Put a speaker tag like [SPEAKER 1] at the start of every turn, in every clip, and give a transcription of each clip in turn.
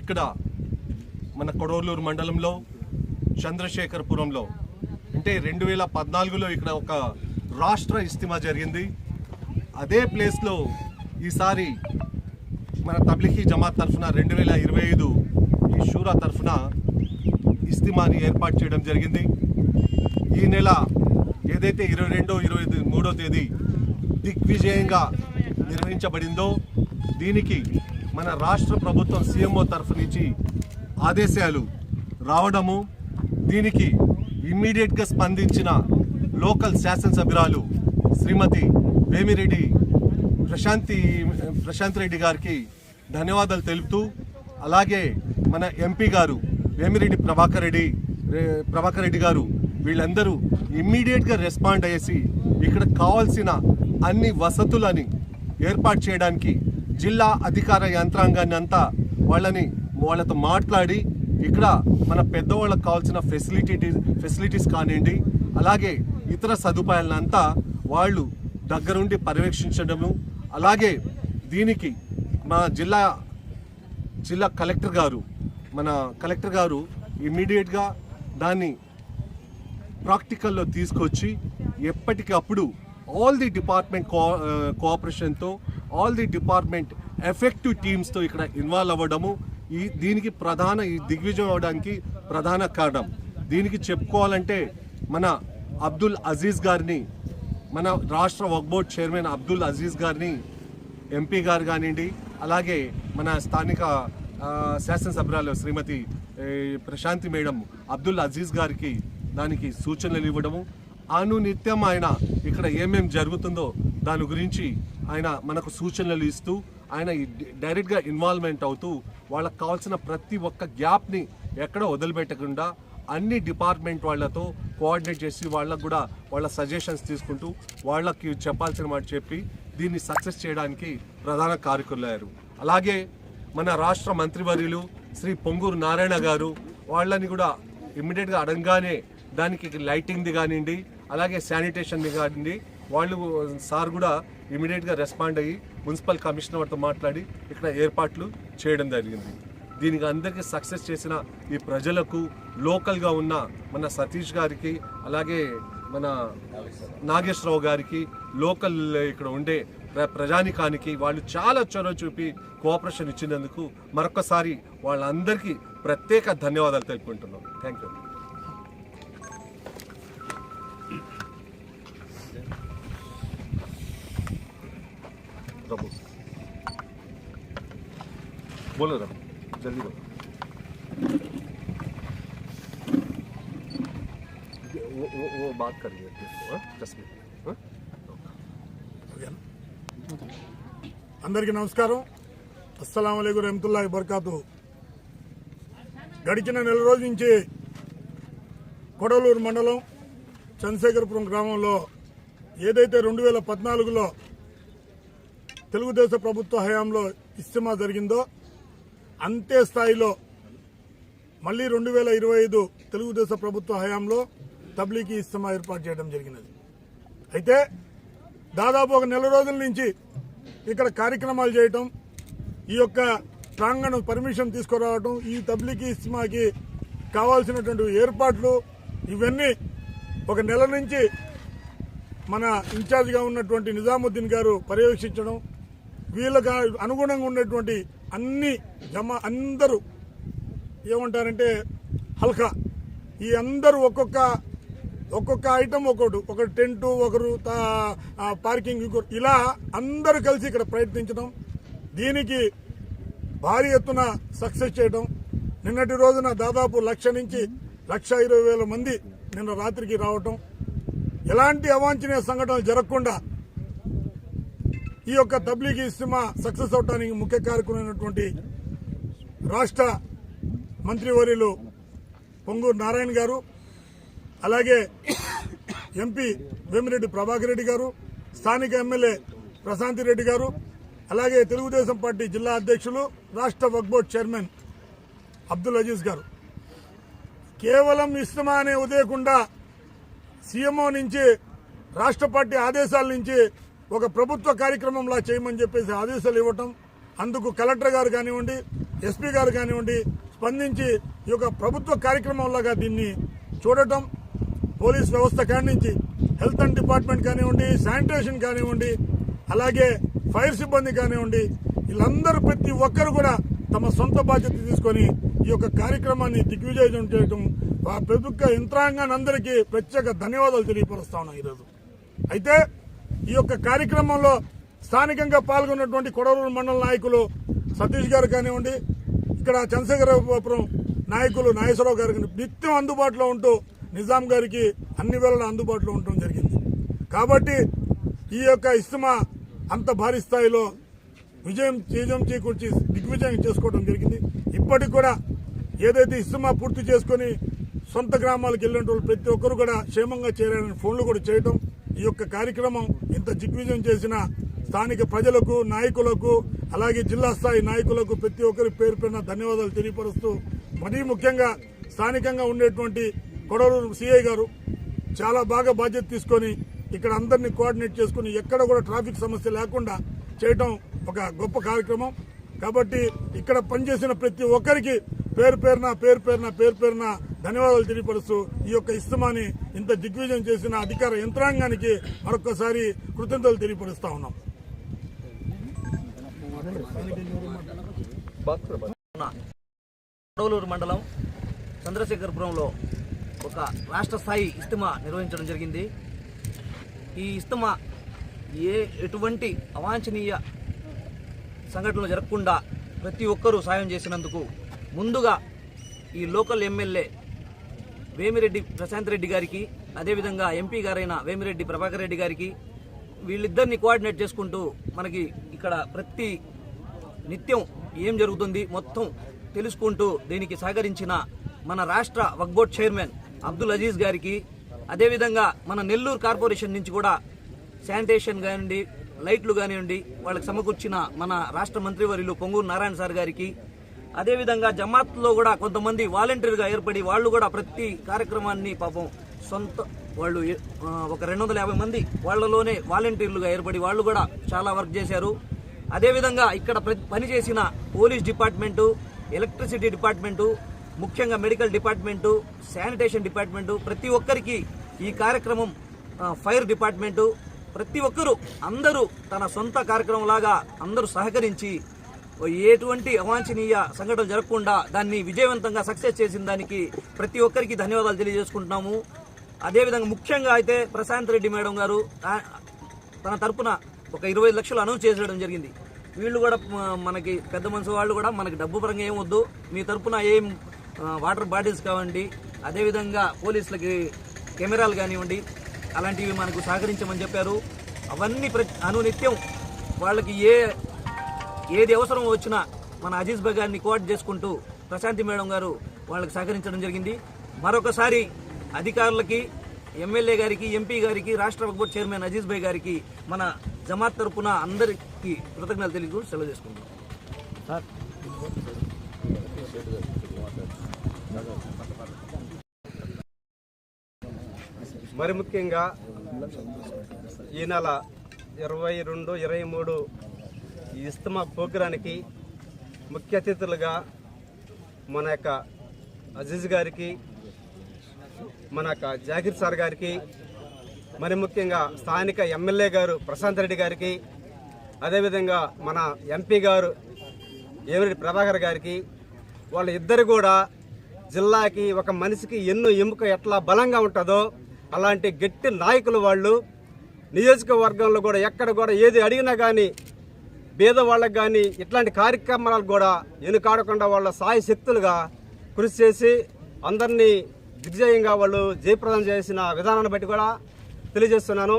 [SPEAKER 1] ఇక్కడ మన కొడవలూరు మండలంలో చంద్రశేఖరపురంలో. అంటే రెండు వేల పద్నాలుగులో ఇక్కడ ఒక రాష్ట్ర ఇస్తిమా జరిగింది. అదే ప్లేస్లో ఈసారి మన తబ్లిఖీ జమాత్ తరఫున రెండు వేల ఇరవై ఐదు ఈ షూరా తరఫున ఇస్తిమాని ఏర్పాటు చేయడం జరిగింది. ఈ నెల ఏదైతే ఇరవై రెండో ఇరవై మూడో తేదీ దిగ్విజయంగా నిర్వహించబడిందో దీనికి మన రాష్ట్ర ప్రభుత్వం సీఎంఓ తరఫు నుంచి ఆదేశాలు రావడము దీనికి ఇమ్మీడియట్గా స్పందించిన లోకల్ శాసనసభ్యురాలు శ్రీమతి వేమిరెడ్డి ప్రశాంతి ప్రశాంత్ రెడ్డి గారికి ధన్యవాదాలు తెలుపుతూ అలాగే మన ఎంపీ గారు వేమిరెడ్డి ప్రభాకర్ రెడ్డి ప్రభాకర్ రెడ్డి గారు వీళ్ళందరూ ఇమ్మీడియట్గా రెస్పాండ్ అయ్యేసి ఇక్కడ కావాల్సిన అన్ని వసతులని ఏర్పాటు చేయడానికి జిల్లా అధికార యంత్రాంగాన్ని అంతా వాళ్ళని వాళ్ళతో మాట్లాడి ఇక్కడ మన పెద్దవాళ్ళకి కావాల్సిన ఫెసిలిటీ ఫెసిలిటీస్ కానివ్వండి అలాగే ఇతర సదుపాయాలను అంతా వాళ్ళు దగ్గరుండి పర్యవేక్షించడము అలాగే దీనికి మా జిల్లా జిల్లా కలెక్టర్ గారు మన కలెక్టర్ గారు ఇమ్మీడియట్గా దాన్ని ప్రాక్టికల్లో తీసుకొచ్చి ఎప్పటికప్పుడు ఆల్ ది డిపార్ట్మెంట్ కో కోఆపరేషన్తో ఆల్ ది డిపార్ట్మెంట్ ఎఫెక్టివ్ టీమ్స్తో ఇక్కడ ఇన్వాల్వ్ అవ్వడము ఈ దీనికి ప్రధాన ఈ దిగ్విజయం అవడానికి ప్రధాన కారణం. దీనికి చెప్పుకోవాలంటే మన అబ్దుల్ అజీజ్ గారిని మన రాష్ట్ర వక్ బోర్డ్ చైర్మన్ అబ్దుల్ అజీజ్ గారిని ఎంపీ గారు కానివ్వండి అలాగే మన స్థానిక శాసనసభ్యురాలు శ్రీమతి ప్రశాంతి మేడం అబ్దుల్ అజీజ్ గారికి దానికి సూచనలు ఇవ్వడము. అనునిత్యం ఆయన ఇక్కడ ఏమేం జరుగుతుందో దాని గురించి ఆయన మనకు సూచనలు ఇస్తూ ఆయన ఈ డైరెక్ట్గా ఇన్వాల్వ్మెంట్ అవుతూ వాళ్ళకి కావాల్సిన ప్రతి ఒక్క గ్యాప్ని ఎక్కడ వదిలిపెట్టకుండా అన్ని డిపార్ట్మెంట్ వాళ్ళతో కోఆర్డినేట్ చేసి వాళ్ళకు కూడా వాళ్ళ సజెషన్స్ తీసుకుంటూ వాళ్ళకి చెప్పాల్సిన మాట చెప్పి దీన్ని సక్సెస్ చేయడానికి ప్రధాన కారకులయ్యారు అలాగే మన రాష్ట్ర మంత్రివర్యులు శ్రీ పొంగూరు నారాయణ గారు వాళ్ళని కూడా ఇమ్మీడియట్గా అడగగానే దానికి లైటింగ్ది కానివ్వండి అలాగే శానిటేషన్ది కానివ్వండి వాళ్ళు సార్ కూడా ఇమీడియట్గా రెస్పాండ్ అయ్యి మున్సిపల్ కమిషనర్తో మాట్లాడి ఇక్కడ ఏర్పాట్లు చేయడం జరిగింది. దీనికి అందరికీ సక్సెస్ చేసిన ఈ ప్రజలకు లోకల్గా ఉన్న మన సతీష్ గారికి అలాగే మన నాగేశ్వరరావు గారికి లోకల్ ఇక్కడ ఉండే ప్ర- ప్రజానికానికి వాళ్ళు చాలా చొరవ చూపి కోఆపరేషన్ ఇచ్చినందుకు మరొకసారి వాళ్ళందరికీ ప్రత్యేక ధన్యవాదాలు తెలుపుకుంటున్నాం. థ్యాంక్ యూ प्रभु बोलो रब जल्दी बोलो वो वो वो बात करिए दस मिनट हाँ?
[SPEAKER 2] అందరికీ నమస్కారం అస్సలం అయికు రహమతుల్లా బర్కాతు గడిచిన నెల రోజు నుంచి కొడలూరు మండలం చంద్రశేఖరపురం గ్రామంలో ఏదైతే రెండు వేల పద్నాలుగులో తెలుగుదేశం ప్రభుత్వ హయాంలో ఇస్తిమా జరిగిందో అంతే స్థాయిలో మళ్ళీ రెండు వేల ఇరవై ఐదు తెలుగుదేశం ప్రభుత్వ హయాంలో తబ్లీకి ఇస్తిమా ఏర్పాటు చేయడం జరిగినది. అయితే దాదాపు ఒక నెల రోజుల నుంచి ఇక్కడ కార్యక్రమాలు చేయటం ఈ యొక్క ప్రాంగణం పర్మిషన్ తీసుకురావటం ఈ తబ్లీకి ఇస్తిమాకి కావాల్సినటువంటి ఏర్పాట్లు ఇవన్నీ ఒక నెల నుంచి మన ఇన్ఛార్జిగా ఉన్నటువంటి నిజాముద్దీన్ గారు పర్యవేక్షించడం వీళ్ళకి అనుగుణంగా ఉన్నటువంటి అన్ని జమ అందరూ ఏమంటారంటే హల్కా. ఈ అందరూ ఒక్కొక్క ఒక్కొక్క ఐటమ్ ఒకటి ఒక టెంటు ఒకరు తా- పార్కింగ్ ఇంకొకరు ఇలా అందరూ కలిసి ఇక్కడ ప్రయత్నించడం దీనికి భారీ ఎత్తున సక్సెస్ చేయడం. నిన్నటి రోజున దాదాపు లక్ష నుంచి లక్ష ఇరవై వేల మంది నిన్న రాత్రికి రావటం. ఎలాంటి అవాంఛనీయ సంఘటనలు జరగకుండా ఈ యొక్క తబ్లీగీ ఇస్తిమా సక్సెస్ అవడానికి ముఖ్య కారకులైనటువంటి రాష్ట్ర మంత్రివర్యులు పొంగూరు నారాయణ గారు అలాగే ఎంపీ వేమిరెడ్డి ప్రభాకర్ రెడ్డి గారు స్థానిక ఎమ్మెల్యే ప్రశాంతి రెడ్డి గారు అలాగే తెలుగుదేశం పార్టీ జిల్లా అధ్యక్షులు రాష్ట్ర వక్బోర్డ్ చైర్మన్ అబ్దుల్ అజీజ్ గారు. కేవలం ఇస్తమా అనే ఉదయకుండా సీఎంఓ నుంచి రాష్ట్ర పార్టీ ఆదేశాల నుంచి ఒక ప్రభుత్వ కార్యక్రమంలా చేయమని చెప్పేసి ఆదేశాలు ఇవ్వటం అందుకు కలెక్టర్ గారు కానివ్వండి ఎస్పీ గారు కానివ్వండి స్పందించి ఈ యొక్క ప్రభుత్వ కార్యక్రమంలాగా దీన్ని చూడటం పోలీస్ వ్యవస్థ కానించి హెల్త్ అండ్ డిపార్ట్మెంట్ కానివ్వండి శానిటేషన్ కానివ్వండి అలాగే ఫైర్ సిబ్బంది కానివ్వండి వీళ్ళందరూ ప్రతి ఒక్కరు కూడా తమ సొంత బాధ్యత తీసుకొని ఈ యొక్క కార్యక్రమాన్ని దిగ్విజయం చేయడం ఆ ప్రభుత్వ యంత్రాంగాన్ని అందరికీ ప్రత్యేక ధన్యవాదాలు తెలియపరుస్తా ఉన్నాం ఈరోజు. అయితే ఈ యొక్క కార్యక్రమంలో స్థానికంగా పాల్గొన్నటువంటి కొడవలూరు మండల నాయకులు సతీష్ గారు కానివ్వండి ఇక్కడ చంద్రశేఖరపురం నాయకులు నాగేశ్వరరావు గారికి నిత్యం అందుబాటులో ఉంటూ నిజాం గారికి అన్ని వేళలా అందుబాటులో ఉండటం జరిగింది. కాబట్టి ఈ యొక్క ఇస్తమా అంత భారీ స్థాయిలో విజయం విజయం చేకూర్చి దిగ్విజయం చేసుకోవడం జరిగింది. ఇప్పటికి కూడా ఏదైతే ఇస్తమా పూర్తి చేసుకొని సొంత గ్రామాలకు వెళ్ళిన ప్రతి ఒక్కరు కూడా క్షేమంగా చేరారని ఫోన్లు కూడా చేయడం ఈ యొక్క కార్యక్రమం ఇంత దిగ్విజయం చేసిన స్థానిక ప్రజలకు నాయకులకు అలాగే జిల్లా స్థాయి నాయకులకు ప్రతి ఒక్కరి పేరు పేరున ధన్యవాదాలు తెలియపరుస్తూ మరీ ముఖ్యంగా స్థానికంగా ఉండేటువంటి కొడవలూరు సిఐ గారు చాలా బాగా బాధ్యత తీసుకొని ఇక్కడ అందరినీ కోఆర్డినేట్ చేసుకుని ఎక్కడ కూడా ట్రాఫిక్ సమస్య లేకుండా చేయటం ఒక గొప్ప కార్యక్రమం. కాబట్టి ఇక్కడ పనిచేసిన ప్రతి ఒక్కరికి పేరు పేరున పేరు పేరున పేరు పేరున ధన్యవాదాలు తెలియపరుస్తూ ఈ యొక్క ఇస్తమాని ఇంత దిగ్విజయం చేసిన అధికార యంత్రాంగానికి మరొకసారి కృతజ్ఞతలు తెలియపరుస్తా ఉన్నాం.
[SPEAKER 3] కొడవలూరు మండలం చంద్రశేఖరపురంలో ఒక రాష్ట్ర స్థాయి ఇస్తమా నిర్వహించడం జరిగింది. ఈ ఇస్తమా ఏ ఎటువంటి అవాంఛనీయ సంఘటనలు జరగకుండా ప్రతి ఒక్కరూ సాయం చేసినందుకు ముందుగా ఈ లోకల్ ఎమ్మెల్యే వేమిరెడ్డి ప్రశాంత్ రెడ్డి గారికి అదేవిధంగా ఎంపీ గారైన వేమిరెడ్డి ప్రభాకర్ రెడ్డి గారికి వీళ్ళిద్దరిని కోఆర్డినేట్ చేసుకుంటూ మనకి ఇక్కడ ప్రతి నిత్యం ఏం జరుగుతుంది మొత్తం తెలుసుకుంటూ దీనికి సహకరించిన మన రాష్ట్ర వక్బోర్డ్ చైర్మన్ అబ్దుల్ అజీజ్ గారికి అదేవిధంగా మన నెల్లూరు కార్పొరేషన్ నుంచి కూడా శానిటేషన్ కానివ్వండి లైట్లు కానివ్వండి వాళ్ళకి సమకూర్చిన మన రాష్ట్ర మంత్రివర్యులు పొంగూరు నారాయణ సార్ గారికి అదేవిధంగా జమాత్లో కూడా కొంతమంది వాలంటీర్గా ఏర్పడి వాళ్ళు కూడా ప్రతి కార్యక్రమాన్ని పాపం సొంత వాళ్ళు ఒక రెండు వందల యాభై మంది వాళ్ళలోనే వాలంటీర్లుగా ఏర్పడి వాళ్ళు కూడా చాలా వర్క్ చేశారు. అదేవిధంగా ఇక్కడ ప్ర- పనిచేసిన పోలీస్ డిపార్ట్మెంటు ఎలక్ట్రిసిటీ డిపార్ట్మెంటు ముఖ్యంగా మెడికల్ డిపార్ట్మెంటు శానిటేషన్ డిపార్ట్మెంటు ప్రతి ఒక్కరికి ఈ కార్యక్రమం ఫైర్ డిపార్ట్మెంటు ప్రతి ఒక్కరూ అందరూ తన సొంత కార్యక్రమంలాగా అందరూ సహకరించి ఎటువంటి అవాంఛనీయ సంఘటనలు జరగకుండా దాన్ని విజయవంతంగా సక్సెస్ చేసిన దానికి ప్రతి ఒక్కరికి ధన్యవాదాలు తెలియజేసుకుంటున్నాము. అదేవిధంగా ముఖ్యంగా అయితే ప్రశాంత్ రెడ్డి మేడం గారు తన తరపున ఒక ఇరవై లక్షలు అనౌన్స్ చేసేయడం జరిగింది. వీళ్ళు కూడా మనకి పెద్ద మనసు వాళ్ళు కూడా మనకి డబ్బు పరంగా ఏం వద్దు. మీ తరపున ఏం వాటర్ బాటిల్స్ కావండి అదేవిధంగా పోలీసులకి కెమెరాలు కానివ్వండి అలాంటివి మనకు సహకరించమని చెప్పారు. అవన్నీ ప్రతి అనునిత్యం వాళ్ళకి ఏ ఏది అవసరం వచ్చినా మన అజీజ్ భాయ్ కోట్ చేసుకుంటూ ప్రశాంతి మేడం గారు వాళ్ళకి సహకరించడం జరిగింది. మరొకసారి అధికారులకి ఎమ్మెల్యే గారికి ఎంపీ గారికి రాష్ట్ర వక్ఫ్ చైర్మన్ అజీజ్ భాయ్ గారికి మన జమాత్ తరపున అందరికీ కృతజ్ఞతలు తెలియదు సెలవు చేసుకుంటాం
[SPEAKER 4] మరి ముఖ్యంగా ఈ నెల ఇరవై రెండు ఇరవై మూడు ఈ ఇస్తమా ప్రోగ్రానికి ముఖ్య అతిథులుగా మన యొక్క అజీజ్ గారికి మన యొక్క జాకిర్ సార్ గారికి మరి ముఖ్యంగా స్థానిక ఎమ్మెల్యే గారు ప్రశాంత్ రెడ్డి గారికి అదేవిధంగా మన ఎంపీ గారు ఏమిరెడ్డి ప్రభాకర్ గారికి వాళ్ళ ఇద్దరు కూడా జిల్లాకి ఒక మనిషికి ఎన్నో ఎముక ఎట్లా బలంగా ఉంటుందో అలాంటి గట్టి నాయకులు వాళ్ళు. నియోజకవర్గంలో కూడా ఎక్కడ కూడా ఏది అడిగినా కానీ పేదవాళ్ళకు కానీ ఇట్లాంటి కార్యక్రమాలు కూడా ఎనుకాడకుండా వాళ్ళ సాయ శక్తులుగా కృషి చేసి అందరినీ దిగ్జయంగా వాళ్ళు జయప్రదం చేసిన విధానాన్ని బట్టి కూడా తెలియజేస్తున్నాను.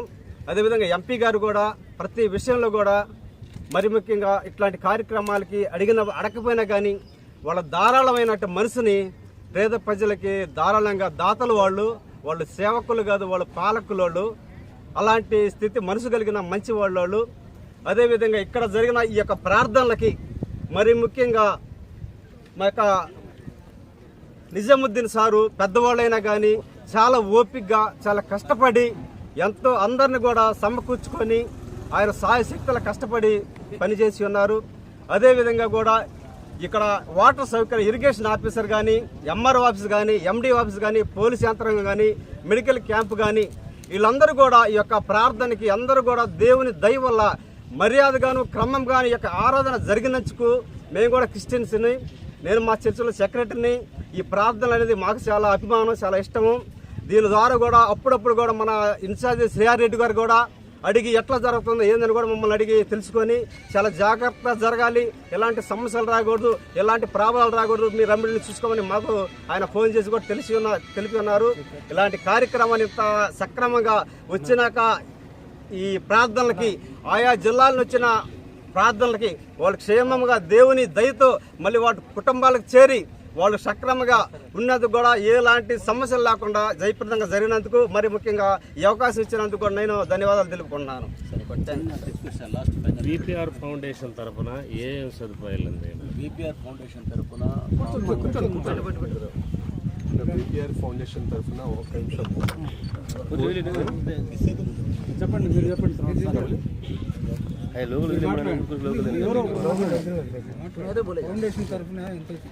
[SPEAKER 4] అదేవిధంగా ఎంపీ గారు కూడా ప్రతి విషయంలో కూడా మరి ముఖ్యంగా ఇట్లాంటి కార్యక్రమాలకి అడిగిన అడగకపోయినా కానీ వాళ్ళ ధారాళమైనట్టు మనసుని పేద ప్రజలకి ధారాళంగా దాతలు వాళ్ళు వాళ్ళు సేవకులు కాదు వాళ్ళు పాలకులు వాళ్ళు అలాంటి స్థితి మనసు కలిగిన మంచి వాళ్ళు. అదేవిధంగా ఇక్కడ జరిగిన ఈ యొక్క ప్రార్థనలకి మరి ముఖ్యంగా మా యొక్క నిజాముద్దీన్ సారు పెద్దవాళ్ళైనా కానీ చాలా ఓపికగా చాలా కష్టపడి ఎంతో అందరిని కూడా సమకూర్చుకొని ఆయన సాయశక్తుల కష్టపడి పనిచేసి ఉన్నారు. అదేవిధంగా కూడా ఇక్కడ వాటర్ సౌకర్యం ఇరిగేషన్ ఆఫీసర్ కానీ ఎంఆర్ఓ ఆఫీస్ కానీ ఎండి ఆఫీస్ కానీ పోలీస్ యంత్రాంగం కానీ మెడికల్ క్యాంప్ కానీ వీళ్ళందరూ కూడా ఈ యొక్క ప్రార్థనకి అందరూ కూడా దేవుని దయ వల్ల మర్యాదగాను క్రమంగాను యొక్క ఆరాధన జరిగినందుకు మేము కూడా క్రిస్టియన్స్ని నేను మా చర్చిలో సెక్రటరీని ఈ ప్రార్థన అనేది మాకు చాలా అభిమానం చాలా ఇష్టము. దీని ద్వారా కూడా అప్పుడప్పుడు కూడా మన ఇన్ఛార్జ్ శ్రీఆర్ రెడ్డి గారు కూడా అడిగి ఎట్లా జరుగుతుందో ఏందని కూడా మమ్మల్ని అడిగి తెలుసుకొని చాలా జాగ్రత్తగా జరగాలి. ఎలాంటి సమస్యలు రాకూడదు ఎలాంటి ప్రాబ్లాలు రాకూడదు మీ రెమెడీని చూసుకోమని మాకు ఆయన ఫోన్ చేసి కూడా తెలిసి ఉన్న తెలిపి ఉన్నారు. ఇలాంటి కార్యక్రమాన్ని ఇంత సక్రమంగా వచ్చినాక ఈ ప్రార్థనలకి ఆయా జిల్లాల వచ్చిన ప్రార్థనలకి వాళ్ళు క్షేమంగా దేవుని దయతో మళ్ళీ వాటి కుటుంబాలకు చేరి వాళ్ళు సక్రమంగా ఉన్నందుకు కూడా ఎలాంటి సమస్యలు లేకుండా జయప్రదంగా జరిగినందుకు మరి ముఖ్యంగా ఈ అవకాశం ఇచ్చినందుకు కూడా నేను ధన్యవాదాలు తెలుపుకుంటున్నాను.
[SPEAKER 5] బీపీఆర్ ఫౌండేషన్ తరఫున ఏ సదుపాయాలు
[SPEAKER 6] బీపీఆర్ ఫౌండేషన్ తరఫున
[SPEAKER 1] బీపీఆర్ ఫౌండేషన్ తరఫున ఒక నిమిషం.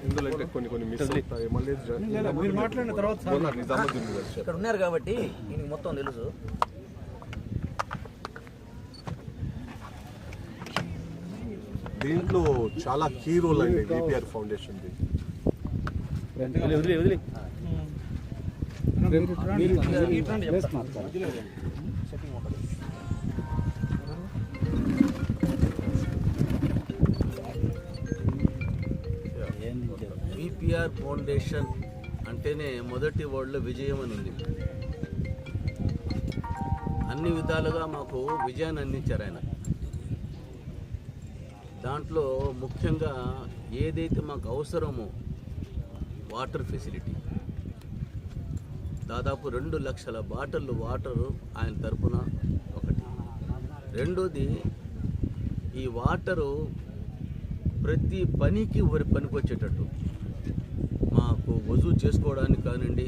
[SPEAKER 1] ఇందులో అంటే కొన్ని కొన్ని మిస్ అవుతాయి. మళ్ళీ మీరు మాట్లాడిన తర్వాత.
[SPEAKER 3] ఇక్కడ ఉన్నారు కాబట్టి మొత్తం తెలుసు.
[SPEAKER 1] దీంట్లో చాలా కీ రోల్ అండి బీపీఆర్ ఫౌండేషన్ ది
[SPEAKER 5] వదిలే వదిలే.
[SPEAKER 6] బీపీఆర్ ఫౌండేషన్ అంటేనే మొదటి వరల్డ్ విజయం అని ఉంది. అన్ని విధాలుగా మాకు విజయాన్ని అందించారు ఆయన. దాంట్లో ముఖ్యంగా ఏదైతే మాకు అవసరమో వాటర్ ఫెసిలిటీ దాదాపు రెండు లక్షల బాటిల్ వాటర్ ఆయన తరపున ఒకటి. రెండోది ఈ వాటరు ప్రతి పనికి వరి పనికి వచ్చేటట్టు మాకు వజూ చేసుకోవడానికి కానివ్వండి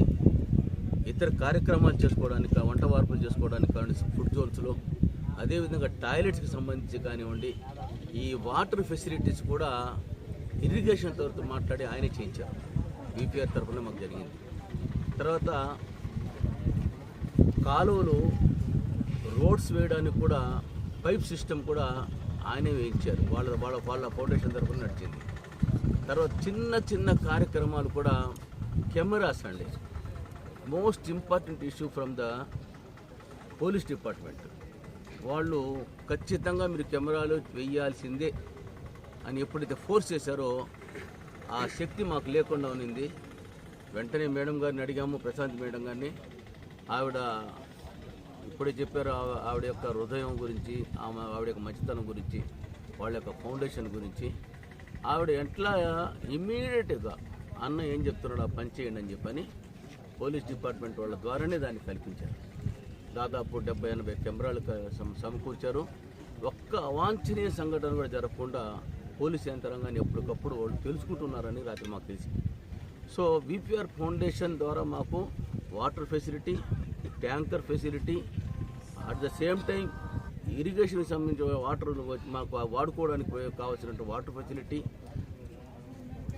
[SPEAKER 6] ఇతర కార్యక్రమాలు చేసుకోవడానికి వంట వార్పులు చేసుకోవడానికి కానివ్వండి ఫుడ్ జోన్స్లో అదేవిధంగా టాయిలెట్స్కి సంబంధించి కానివ్వండి ఈ వాటర్ ఫెసిలిటీస్ కూడా ఇరిగేషన్ తరఫున మాట్లాడి ఆయనే చేయించారు. బీపీఆర్ తరఫున మాకు జరిగింది. తర్వాత కాలువలు రోడ్స్ వేయడానికి కూడా పైప్ సిస్టమ్ కూడా ఆయనే వేయించారు. వాళ్ళ వాళ్ళ వాళ్ళ ఫౌండేషన్ తరఫున నడిచింది. తర్వాత చిన్న చిన్న కార్యక్రమాలు కూడా కెమెరాస్ అండి. Most important issue from the police department. వాళ్ళు ఖచ్చితంగా మీరు కెమెరాలు వేయాల్సిందే అని ఎప్పుడైతే ఫోర్స్ చేశారో ఆ శక్తి మాకు లేకుండా ఉన్నింది. వెంటనే మేడం గారిని అడిగాము ప్రశాంత్ మేడం గారిని. ఆవిడ ఇప్పుడే చెప్పారు ఆ- ఆవిడ యొక్క హృదయం గురించి ఆమె ఆవిడ యొక్క మంచితనం గురించి వాళ్ళ యొక్క ఫౌండేషన్ గురించి. ఆవిడ ఎట్లా ఇమ్మీడియట్గా అన్న ఏం చెప్తున్నాడు ఆ పని చేయండి అని చెప్పని పోలీస్ డిపార్ట్మెంట్ వాళ్ళ ద్వారానే దాన్ని కల్పించారు. దాదాపు డెబ్బై ఎనభై కెమెరాలు సమకూర్చారు. ఒక్క అవాంఛనీయ సంఘటన కూడా జరగకుండా పోలీస్ యంత్రాంగాన్ని ఎప్పటికప్పుడు వాళ్ళు తెలుసుకుంటున్నారని రాత్రి మాకు తెలిసింది. సో విపిఆర్ ఫౌండేషన్ ద్వారా మాకు water facility tanker facility at the same time ఇరిగేషన్కి సంబంధించిన వాటర్ మాకు వాడుకోవడానికి కావాల్సినటువంటి వాటర్ ఫెసిలిటీ.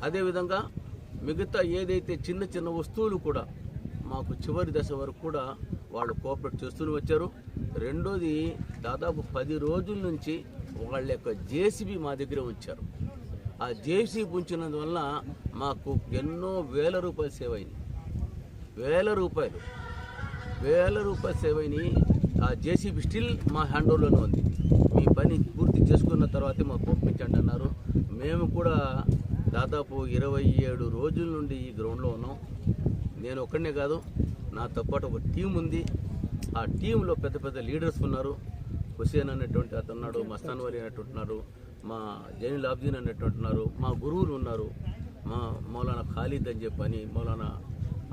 [SPEAKER 6] అదేవిధంగా మిగతా ఏదైతే చిన్న చిన్న వస్తువులు కూడా మాకు చివరి దశ వరకు కూడా వాళ్ళు కోఆపరేట్ చేస్తూనే వచ్చారు. రెండోది దాదాపు పది రోజుల నుంచి వాళ్ళ యొక్క జేసీబీ మా దగ్గర ఉంచారు. ఆ జేసీబీ ఉంచినందువల్ల మాకు ఎన్నో వేల రూపాయలు సేవ్ అయింది. వేల రూపాయలు. వేల రూపాయలు సేవని ఆ జేసీబీ స్టిల్ మా హ్యాండ్ ఓవర్లోనే ఉంది. మీ పని పూర్తి చేసుకున్న తర్వాతే మాకు పంపించండి అన్నారు. మేము కూడా దాదాపు ఇరవై ఏడు రోజుల నుండి ఈ గ్రౌండ్లో ఉన్నాం. నేను ఒక్కడనే కాదు నాతో పాటు ఒక టీం ఉంది. ఆ టీంలో పెద్ద పెద్ద లీడర్స్ ఉన్నారు. హుసేన్ అనేటువంటి అతను ఉన్నాడు మస్తాన్ వలి అనేటున్నాడు మా జైనుల్ అబ్దీన్ అనేటువంటి ఉన్నారు మా గురువులు ఉన్నారు. మా మౌలానా ఖాళీద్ అని చెప్పని మౌలానా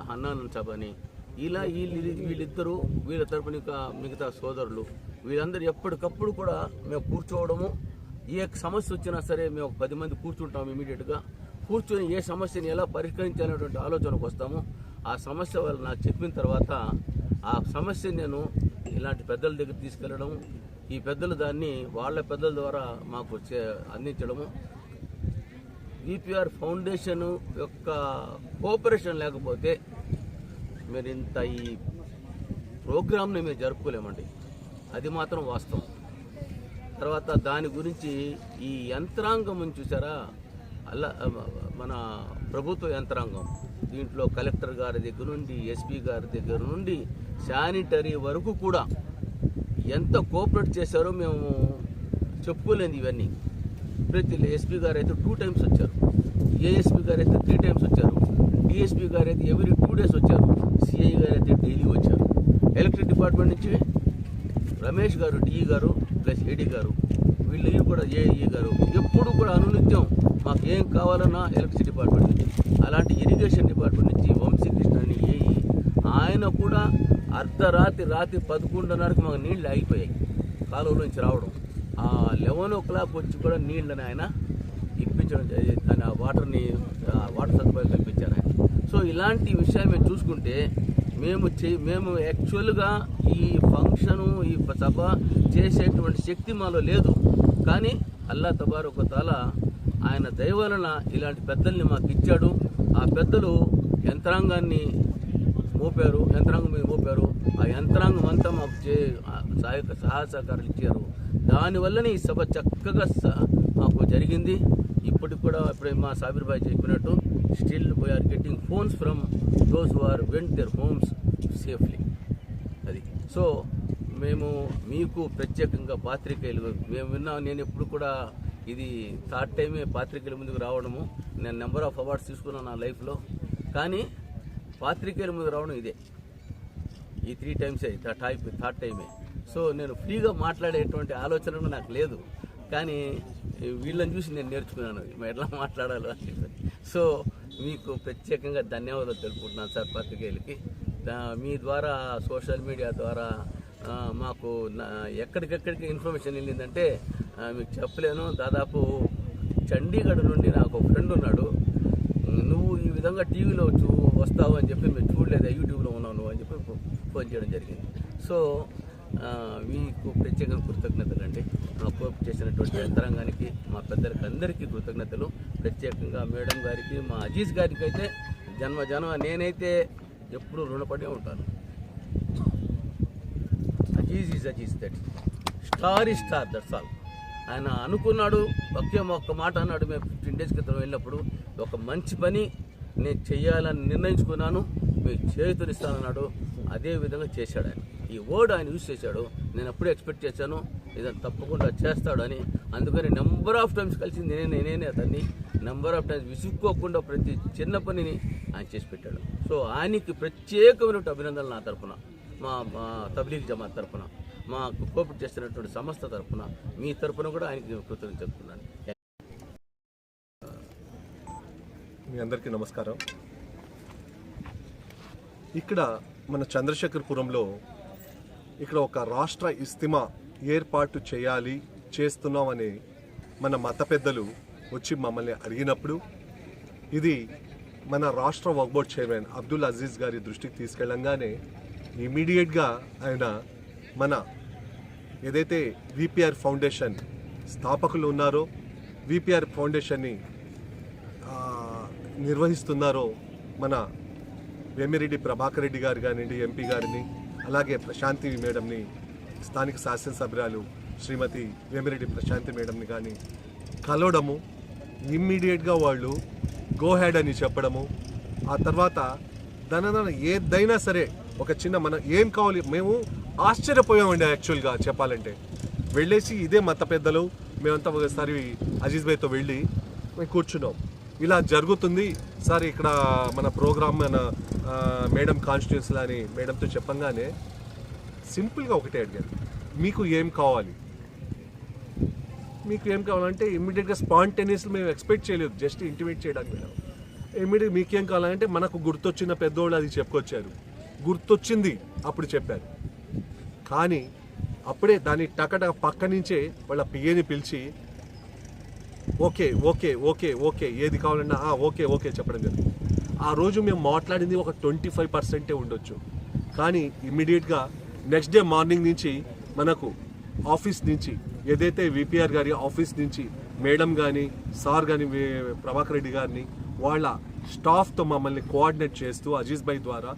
[SPEAKER 6] హన్నాన్ సాబ్ అని ఇలా వీళ్ళు వీళ్ళిద్దరూ వీళ్ళ తరపున ఇంకా మిగతా సోదరులు వీళ్ళందరూ ఎప్పటికప్పుడు కూడా మేము కూర్చోవడము. ఏ సమస్య వచ్చినా సరే మేము పది మంది కూర్చుంటాం ఇమీడియట్గా. కూర్చొని ఏ సమస్యని ఎలా పరిష్కరించాలనేటువంటి ఆలోచనకు వస్తాము. ఆ సమస్య వాళ్ళు నాకు చెప్పిన తర్వాత ఆ సమస్యని నేను ఇలాంటి పెద్దల దగ్గర తీసుకెళ్ళడం ఈ పెద్దలు దాన్ని వాళ్ళ పెద్దల ద్వారా మాకు చే- అందించడము. డిపిఆర్ ఫౌండేషన్ యొక్క కోఆపరేషన్ లేకపోతే మీరు ఇంత ఈ ప్రోగ్రామ్ని మేము జరుపుకోలేమండి. అది మాత్రం వాస్తవం. తర్వాత దాని గురించి ఈ యంత్రాంగం చూసారా? అలా మన ప్రభుత్వ యంత్రాంగం. దీంట్లో కలెక్టర్ గారి దగ్గర నుండి ఎస్పీ గారి దగ్గర నుండి శానిటరీ వరకు కూడా ఎంత కోఆపరేట్ చేశారో మేము చెప్పుకోలేదు ఇవన్నీ. ప్రతి ఎస్పీ గారు అయితే టూ టైమ్స్ వచ్చారు ఏఎస్పీ గారు అయితే త్రీ టైమ్స్ వచ్చారు. డిఎస్పీ గారు అయితే ఎవ్రీ టూ డేస్ వచ్చారు. సిఐ గారు అయితే డైలీ వచ్చారు. ఎలక్ట్రిక్ డిపార్ట్మెంట్ నుంచి రమేష్ గారు డిఈ గారు ప్లస్ ఏడీ గారు వీళ్ళు కూడా ఏఈ గారు ఎప్పుడు కూడా అనునిత్యం మాకు ఏం కావాలన్నా ఎలక్ట్రిసిటీ డిపార్ట్మెంట్ నుంచి. అలాంటి ఇరిగేషన్ డిపార్ట్మెంట్ నుంచి వంశీకృష్ణ అని ఏఈ ఆయన కూడా అర్ధరాత్రి రాత్రి పదకొండున్నరకు మాకు నీళ్ళు ఆగిపోయాయి. కాలువలోంచి రావడం. లెవెన్ ఓ క్లాక్ వచ్చి కూడా నీళ్ళని ఆయన ఇప్పించడం దాని ఆ వాటర్ని వాటర్ సదుపాయం కల్పించారు ఆయన. సో ఇలాంటి విషయాలు మేము చూసుకుంటే మేము చే మేము యాక్చువల్గా ఈ ఫంక్షను ఈ సభ చేసేటువంటి శక్తి మాలో లేదు. కానీ అల్లా తబారొక తాల ఆయన దయవలన ఇలాంటి పెద్దల్ని మాకు ఇచ్చాడు. ఆ పెద్దలు యంత్రాంగాన్ని మోపారు యంత్రాంగం మీద మోపారు. ఆ యంత్రాంగం అంతా మాకు చే సహాయ సహాయక సహాయ సహకారాలు ఇచ్చారు. దానివల్లనే ఈ సభ చక్కగా స- మాకు జరిగింది. ఇప్పటికి కూడా ఇప్పుడు మా సాబిర్భాయ్ చెప్పినట్టు still we are getting phones from those who are went their homes safely అది. సో మేము మీకు ప్రత్యేకంగా పాత్రికేయులు మేము విన్నాం నేను ఎప్పుడు కూడా ఇది థర్డ్ టైమే పాత్రికేయుల ముందుకు రావడము. నేను నెంబర్ ఆఫ్ అవార్డ్స్ తీసుకున్నాను నా లైఫ్లో కానీ పాత్రికేయుల ముందు రావడం ఇదే. ఈ త్రీ టైమ్సే టైప్ థర్డ్ టైమే సో నేను ఫ్రీగా మాట్లాడేటువంటి ఆలోచన కూడా నాకు లేదు. కానీ వీళ్ళని చూసి నేను నేర్చుకున్నాను ఎట్లా మాట్లాడాలో అని చెప్పి. సో మీకు ప్రత్యేకంగా ధన్యవాదాలు తెలుపుకుంటున్నాను సార్ పత్రికేయులకి. మీ ద్వారా సోషల్ మీడియా ద్వారా మాకు నా- ఎక్కడికెక్కడికి ఇన్ఫర్మేషన్ వెళ్ళిందంటే మీకు చెప్పలేను. దాదాపు చండీగఢ్ నుండి నాకు ఒక ఫ్రెండ్ ఉన్నాడు. విధంగా టీవీలో చూ వస్తావు అని చెప్పి మేము చూడలేదు యూట్యూబ్లో ఉన్నావు అని చెప్పి ఫోన్ చేయడం జరిగింది. సో మీకు ప్రత్యేకంగా కృతజ్ఞతలు అండి. మా కోప్ చేసినటువంటి యంత్రాంగానికి మా పెద్దలకి అందరికీ కృతజ్ఞతలు. ప్రత్యేకంగా మేడం గారికి మా అజీజ్ గారికి అయితే జన్మ జన్మ నేనైతే ఎప్పుడూ రుణపడి ఉంటాను. Aziz is Aziz that. Star ఈ స్టార్ దట్స్ ఆల్. ఆయన అనుకున్నాడు ఒకే ఒక్క మాట అన్నాడు. మేము ఫిఫ్టీన్ డేస్ క్రితం వెళ్ళినప్పుడు ఒక మంచి పని నేను చేయాలని నిర్ణయించుకున్నాను మీకు చేతునిస్తానన్నాడు అదే విధంగా చేశాడు ఆయన. ఈ వర్డ్ ఆయన యూజ్ చేశాడు. నేను అప్పుడే ఎక్స్పెక్ట్ చేశాను ఇదని తప్పకుండా చేస్తాడని. అందుకని నెంబర్ ఆఫ్ టైమ్స్ కలిసింది నేనే నేనే అతన్ని నెంబర్ ఆఫ్ టైమ్స్ విసుక్కోకుండా ప్రతి చిన్న పనిని ఆయన చేసి పెట్టాడు. సో ఆయనకి ప్రత్యేకమైనటువంటి అభినందనలు నా తరపున మా మా తబ్లీగ్ జమాత్ తరపున మా కోపరేట్ చేస్తున్నటువంటి సంస్థ తరపున మీ తరపున కూడా ఆయనకి కృతజ్ఞత చెప్తున్నాను.
[SPEAKER 1] మీ అందరికీ నమస్కారం. ఇక్కడ మన చంద్రశేఖర్పురంలో ఇక్కడ ఒక రాష్ట్ర ఇస్తిమా ఏర్పాటు చేయాలి చేస్తున్నామని మన మత పెద్దలు వచ్చి మమ్మల్ని అడిగినప్పుడు ఇది మన రాష్ట్ర వక్ చైర్మన్ అబ్దుల్ అజీజ్ గారి దృష్టికి తీసుకెళ్ళంగానే ఇమీడియట్గా ఆయన మన ఏదైతే విపిఆర్ ఫౌండేషన్ స్థాపకులు ఉన్నారో విపిఆర్ ఫౌండేషన్ని నిర్వహిస్తున్నారో మన వేమిరెడ్డి ప్రభాకర్ రెడ్డి గారు కానివ్వండి ఎంపీ గారిని అలాగే ప్రశాంతి మేడంని స్థానిక శాసనసభ్యురాలు శ్రీమతి వేమిరెడ్డి ప్రశాంతి మేడంని కానీ కలవడము ఇమ్మీడియట్గా వాళ్ళు గో హ్యాడ్ అని చెప్పడము ఆ తర్వాత దాని ఏదైనా సరే ఒక చిన్న మన ఏం కావాలి మేము ఆశ్చర్యపోయామండి యాక్చువల్గా చెప్పాలంటే. వెళ్ళేసి ఇదే మత పెద్దలు మేమంతా ఒకసారి అజీజ్ భాయ్తో వెళ్ళి మేము కూర్చున్నాం. ఇలా జరుగుతుంది. సార్ ఇక్కడ మన ప్రోగ్రామ్ మన మేడం కాన్స్టిట్యూన్సీలో అని మేడంతో చెప్పంగానే సింపుల్గా ఒకటే అడిగాను మీకు ఏం కావాలి? మీకు ఏం కావాలంటే ఇమ్మీడియట్గా స్పాంటేనియస్ మేము ఎక్స్పెక్ట్ చేయలేదు. జస్ట్ ఇంటిమేట్ చేయడానికి మేడం ఇమ్మీడియట్ మీకేం కావాలంటే మనకు గుర్తొచ్చిన పెద్దోళ్ళు అది చెప్పుకొచ్చారు. గుర్తొచ్చింది అప్పుడు చెప్పారు. కానీ అప్పుడే దాన్ని టకటక పక్క నుంచే వాళ్ళ పిఏని పిలిచి ఓకే ఓకే ఓకే ఓకే ఏది కావాలన్నా ఓకే ఓకే చెప్పడం జరిగింది. ఆ రోజు మేము మాట్లాడింది ఒక ట్వంటీ ఫైవ్ పర్సెంటే ఉండొచ్చు. కానీ ఇమ్మీడియట్గా నెక్స్ట్ డే మార్నింగ్ నుంచి మనకు ఆఫీస్ నుంచి ఏదైతే విపిఆర్ గారి ఆఫీస్ నుంచి మేడం కానీ సార్ కానీ ప్రభాకర్ రెడ్డి గారిని వాళ్ళ స్టాఫ్తో మమ్మల్ని కోఆర్డినేట్ చేస్తూ అజీజ్ భాయ్ ద్వారా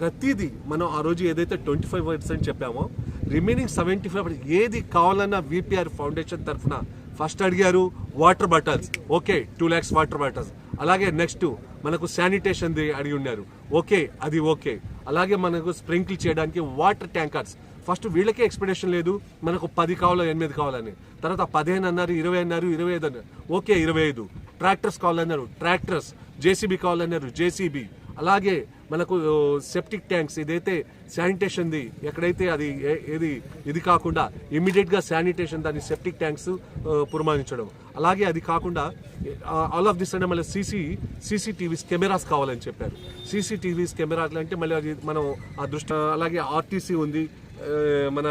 [SPEAKER 1] ప్రతిదీ మనం ఆ రోజు ఏదైతే ట్వంటీ ఫైవ్ పర్సెంట్ చెప్పామో రిమైనింగ్ సెవెంటీ ఫైవ్ ఏది కావాలన్నా విపిఆర్ ఫౌండేషన్ తరఫున ఫస్ట్ అడిగారు water bottles okay two lakhs water bottles అలాగే నెక్స్ట్ మనకు శానిటేషన్ అడిగి ఉన్నారు. ఓకే అది ఓకే అలాగే మనకు స్ప్రింకిల్ చేయడానికి వాటర్ ట్యాంకర్స్ ఫస్ట్ వీళ్ళకే ఎక్స్పెక్టేషన్ లేదు మనకు పది కావాలో ఎనిమిది కావాలని తర్వాత పదిహేను అన్నారు ఇరవై అన్నారు ఇరవై ఐదు అన్నారు. ఓకే ఇరవై ఐదు. ట్రాక్టర్స్ కావాలన్నారు ట్రాక్టర్స్ జేసీబీ కావాలన్నారు జేసీబీ అలాగే మనకు సెప్టిక్ ట్యాంక్స్ ఇదైతే శానిటేషన్ది ఎక్కడైతే అది ఏ- ఏది ఇది కాకుండా ఇమీడియట్గా శానిటేషన్ దాని సెప్టిక్ ట్యాంక్స్ పురమాయించడం అలాగే అది కాకుండా ఆల్ ఆఫ్ దిస్ అంటే మళ్ళీ సీసీ సీసీటీవీస్ కెమెరాస్ కావాలని చెప్పారు. సీసీటీవీస్ కెమెరాలు అంటే మళ్ళీ అది మనం ఆ దృష్టి అలాగే ఆర్టీసీ ఉంది మన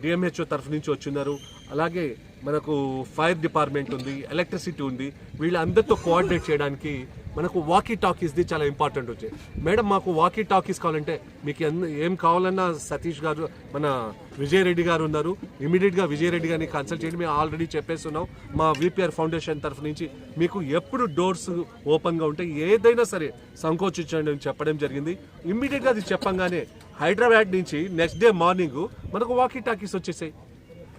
[SPEAKER 1] డిఎంహెచ్ఓ తరఫు నుంచి వచ్చిన్నారు అలాగే మనకు ఫైర్ డిపార్ట్మెంట్ ఉంది ఎలక్ట్రిసిటీ ఉంది వీళ్ళందరితో కోఆర్డినేట్ చేయడానికి మనకు వాకీ టాకీస్ది చాలా ఇంపార్టెంట్ వచ్చాయి. మేడం మాకు వాకీ టాకీస్ కావాలంటే మీకు ఎన్- ఏం కావాలన్నా సతీష్ గారు మన విజయ్ రెడ్డి గారు ఉన్నారు. ఇమీడియట్గా విజయ్ రెడ్డి గారిని కన్సల్ట్ చేయండి. మేము ఆల్రెడీ చెప్పేస్తున్నాం. మా విపిఆర్ ఫౌండేషన్ తరఫు నుంచి మీకు ఎప్పుడు డోర్స్ ఓపెన్గా ఉంటే ఏదైనా సరే సంకోచించండి అని చెప్పడం జరిగింది. ఇమ్మీడియట్గా అది చెప్పంగానే హైదరాబాద్ నుంచి నెక్స్ట్ డే మార్నింగ్ మనకు వాకీ టాకీస్ వచ్చేసాయి.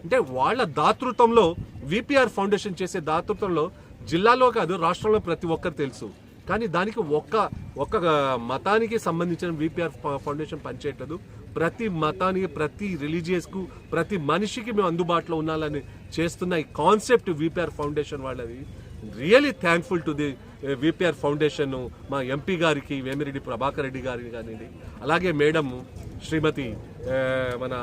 [SPEAKER 1] అంటే వాళ్ళ దాతృత్వంలో విపిఆర్ ఫౌండేషన్ చేసే దాతృత్వంలో జిల్లాలో కాదు రాష్ట్రంలో ప్రతి ఒక్కరు తెలుసు. కానీ దానికి ఒక్క ఒక్క మతానికి సంబంధించిన విపిఆర్ ఫౌండేషన్ పనిచేయట్లేదు. ప్రతి మతానికి ప్రతి రిలీజియస్కు ప్రతి మనిషికి మేము అందుబాటులో ఉండాలని చేస్తున్న ఈ కాన్సెప్ట్ విపిఆర్ ఫౌండేషన్ వాళ్ళది. Really thankful to the VPR foundation మా ఎంపీ గారికి వేమిరెడ్డి ప్రభాకర్ రెడ్డి గారికి కానివ్వండి. అలాగే మేడం శ్రీమతి మన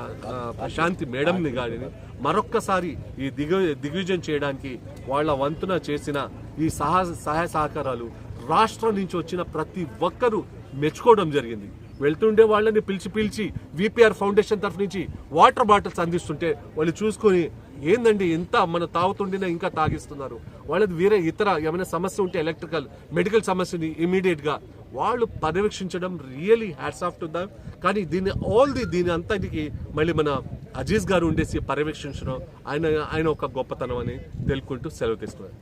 [SPEAKER 1] ప్రశాంతి మేడంని కానీ మరొక్కసారి ఈ దిగు దిగ్విజయం చేయడానికి వాళ్ళ వంతున చేసిన ఈ సహా సహాయ సహకారాలు రాష్ట్రం నుంచి వచ్చిన ప్రతి ఒక్కరూ మెచ్చుకోవడం జరిగింది. వెళ్తుండే వాళ్ళని పిలిచి పిలిచి విపిఆర్ ఫౌండేషన్ తరఫు నుంచి వాటర్ బాటిల్స్ అందిస్తుంటే వాళ్ళు చూసుకొని ఏందండి ఇంత మన తాగుతుండినా ఇంకా తాగిస్తున్నారు? వాళ్ళది వేరే ఇతర ఏమైనా సమస్య ఉంటే ఎలక్ట్రికల్ మెడికల్ సమస్యని ఇమీడియట్గా వాళ్ళు పర్యవేక్షించడం really hats off to the కానీ దీన్ని ఆల్ ది దీని అంతటికి మళ్ళీ మన అజీజ్ గారు ఉండేసి పర్యవేక్షించడం ఆయన ఆయన ఒక గొప్పతనం అని తెలుపుకుంటూ సెలవు తీసుకున్నారు.